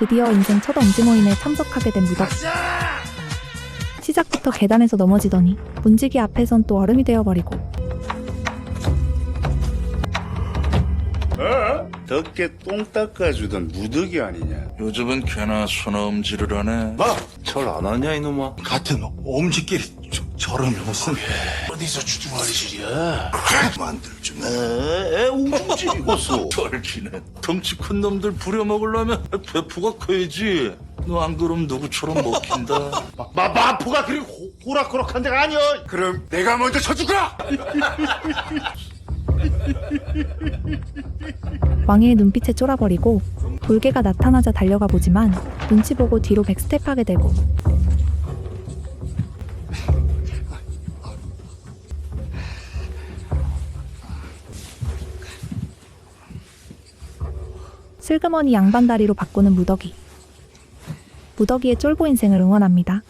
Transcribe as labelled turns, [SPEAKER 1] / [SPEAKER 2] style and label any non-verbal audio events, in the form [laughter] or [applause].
[SPEAKER 1] 드디어 인생 첫 엄지 모임에 참석하게 된 무덕. 시작부터 계단에서 넘어지더니 문지기 앞에선 또 얼음이 되어버리고
[SPEAKER 2] 어? 덕게 똥 닦아주던 무덕이 아니냐?
[SPEAKER 3] 요즘은 걔나 손엄지를 하네.
[SPEAKER 2] 마! 절안 하냐 이놈아?
[SPEAKER 4] 같은 엄지끼리 저, 저런 무슨
[SPEAKER 2] 어디서 주둥아리질이야? 만들 좀 해. 애 웅중집이고서.
[SPEAKER 3] 덜기네. 덩치 큰 놈들 부려먹으려면 배포가 커야지. 너 안 그럼 누구처럼 먹힌다. [laughs]
[SPEAKER 2] 마, 마포가 그리 호, 호락호락한 데가 아니야. 그럼 내가 먼저 쳐줄까? [laughs]
[SPEAKER 1] 왕의 눈빛에 쫄아버리고 돌개가 나타나자 달려가 보지만 눈치 보고 뒤로 백스텝하게 되고 슬그머니 양반다리로 바꾸는 무덕이 무덕이의 쫄보 인생을 응원합니다.